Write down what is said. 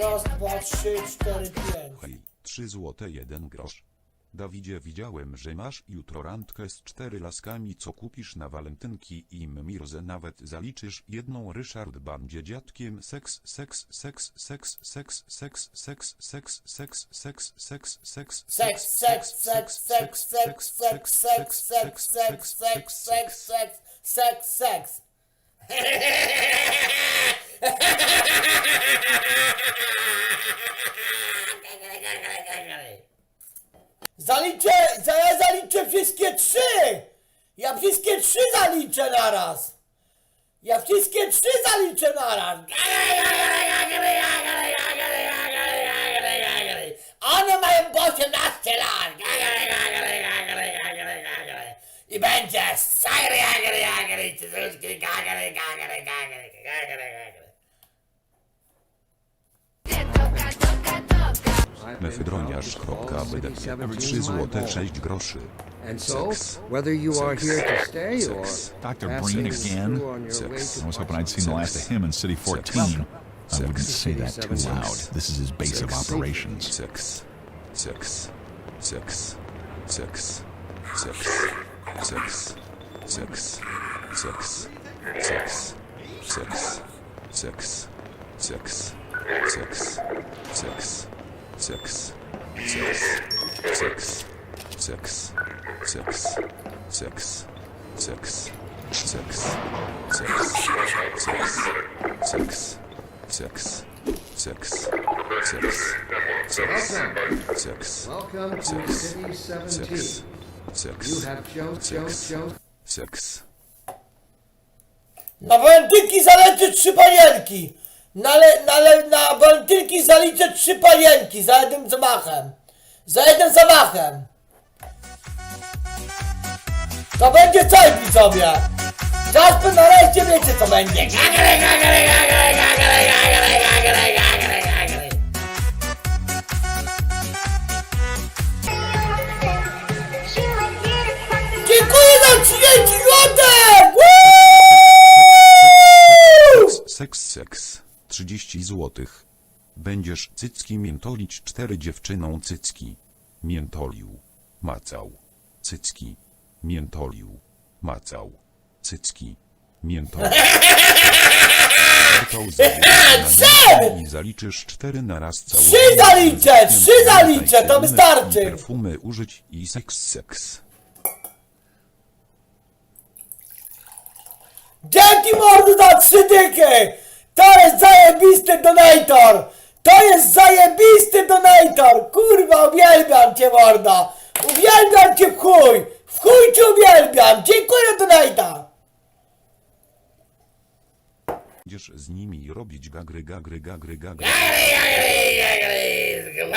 Raz, dwa, trzy, cztery, pięć. Hej, 3 złote 1 grosz. Dawidzie widziałem, że masz jutro randkę z cztery laskami co kupisz na walentynki i Mirze nawet zaliczysz jedną Ryszard Bandzie dziadkiem seks seks seks seks seks seks seks seks seks seks seks seks Seks, seks, seks, seks, seks, seks, seks, seks, seks, seks, seks, seks, seks, seks. Zaliczę, za- ja zaliczę wszystkie trzy! Ja wszystkie trzy zaliczę naraz! Ja wszystkie trzy zaliczę naraz! One mają po 18 lat! I będzie sajry jagry jagry, cycuszki gagry gagry gagry gagry mefedroniarz.bdp 3 zł 6 groszy. Sex. Whether you are here to stay or Dr. Breen again? Six. I was hoping I'd seen the last of him in City 14. I wouldn't say that too loud. This is his base of operations. Six. Six. Six. Six. Six. Six. Six. Six. Six. Six. Six. Six. Six. Six. Sex. Sex. Sex. Sex. Sex. Sex. Sex. Sex. Sex. Sex. Sex. Sex. Sex. Sex. Sex. Sex. Welcome to Sex. City 17. Sex. Sex. You have shown, shown, Sex. shown. Sex. Na walentynki zaliczę trzy panienki. Na, le, na, le, na walentynki zaliczę trzy panienki za jednym zamachem. Za jednym zamachem. To będzie coś widzowie. Czas nareszcie wiecie co będzie. Dziękuję za 30 złotych! Woo! Seks, seks. 30 złotych. Będziesz cycki miętolić cztery dziewczyną cycki. Miętolił. Macał. Cycki. Miętolił. Macał. Cycki. Miętolił. Na I zaliczysz cztery na raz całą. Trzy zaliczę, trzy zaliczę, to wystarczy. Perfumy użyć i seks, seks. Dzięki mordu za trzy dychy! Zajebisty donator! To jest zajebisty donator! Kurwa, uwielbiam cię morda! Uwielbiam cię w chuj! W chuj cię uwielbiam! Dziękuję donata! Będziesz z nimi robić gagry, gagry, gagry, gagry. Gagry, gagry, gagry,